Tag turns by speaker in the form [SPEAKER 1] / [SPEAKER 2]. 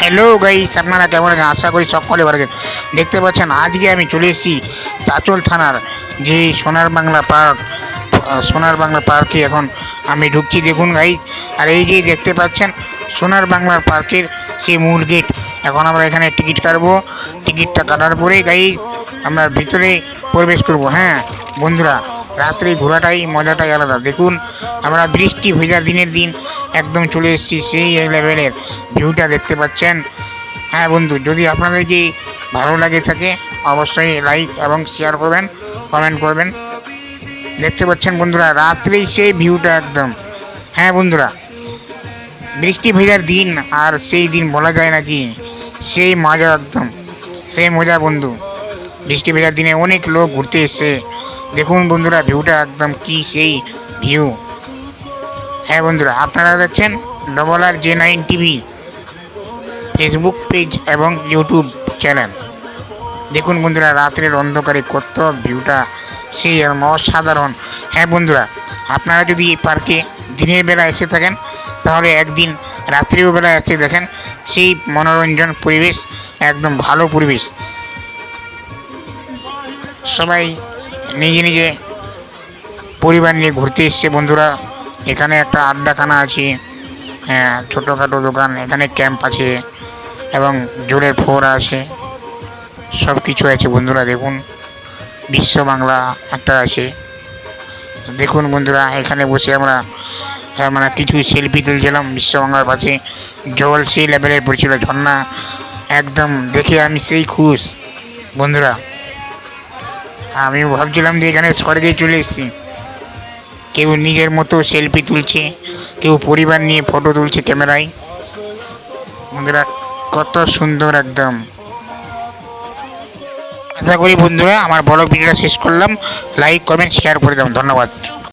[SPEAKER 1] Hello guys আপনারা কেমন আছেন? আশা করি সকলে ভালো দেখতে পাচ্ছেন, আজকে আমি চলে এসেছি চাচল থানার, যে সোনার বাংলা পার্ক। সোনার বাংলা পার্কে এখন আমি ঢুকছি। দেখুন গাইস আর এই যে দেখতে পাচ্ছেন, সোনার বাংলার পার্কের সেই মূল গেট। এখন আমরা এখানে টিকিট কাটবো। টিকিটটা কাটার পরে গাইস আমরা ভিতরে প্রবেশ করব। হ্যাঁ বন্ধুরা, রাত্রে ঘোরাটাই, মজাটাই আলাদা। দেখুন, আমরা বৃষ্টি ভেজার দিনের দিন একদম চলে এসেছি সেই লেভেলের ভিউটা দেখতে পাচ্ছেন। হ্যাঁ বন্ধু, যদি আপনাদেরকে ভালো লাগে থাকে, অবশ্যই লাইক এবং শেয়ার করবেন কমেন্ট করবেন। দেখতে পাচ্ছেন বন্ধুরা, রাত্রেই সেই ভিউটা একদম। হ্যাঁ বন্ধুরা, বৃষ্টি ভেজার দিন আর সেই দিন বলা যায় নাকি? সেই মজা একদম। সেই মজা বন্ধু। বৃষ্টি ভেজার দিনে অনেক লোক ঘুরতে এসছে। দেখুন বন্ধুরা ভিউটা একদম কি সেই ভিউ হ্যাঁ বন্ধুরা, আপনারা দেখছেন double R J nine TV Facebook page এবং ইউটিউব চ্যানেল দেখুন বন্ধুরা, রাত্রের অন্ধকারে কত ভিউটা সেই অসাধারণ। হ্যাঁ বন্ধুরা, আপনারা যদি এই পার্কে দিনের বেলা এসে থাকেন, তাহলে একদিন রাত্রিও বেলা এসে দেখেন, সেই মনোরঞ্জন পরিবেশ, একদম ভালো পরিবেশ। সবাই নিজে নিজে পরিবার নিয়ে ঘুরতে এসছে বন্ধুরা। এখানে একটা আড্ডাখানা আছে হ্যাঁ ছোটোখাটো দোকান এখানে ক্যাম্প আছে এবং জোরের ফোড়া আছে। সব কিছু আছে বন্ধুরা দেখুন। বিশ্ব বাংলা একটা আছে। দেখুন বন্ধুরা এখানে বসে আমরা হ্যাঁ, মানে কিছু সেলফি তুলছিলাম বিশ্ব বাংলার পাশে। জল সেই লেভেলের পড়ছিল ঝর্ণা একদম দেখে আমি সেই খুশ। বন্ধুরা আমি ভাবছিলাম যে এখানে স্বর্গে চলে এসেছি। কেউ নিজের মতো সেলফি তুলছে, কেউ পরিবার নিয়ে ফটো তুলছে ক্যামেরায়। বন্ধুরা, কত সুন্দর একদম। আশা করি বন্ধুরা, আমার বড় ভিডিওটা শেষ করলাম। লাইক কমেন্ট শেয়ার করে দাম ধন্যবাদ।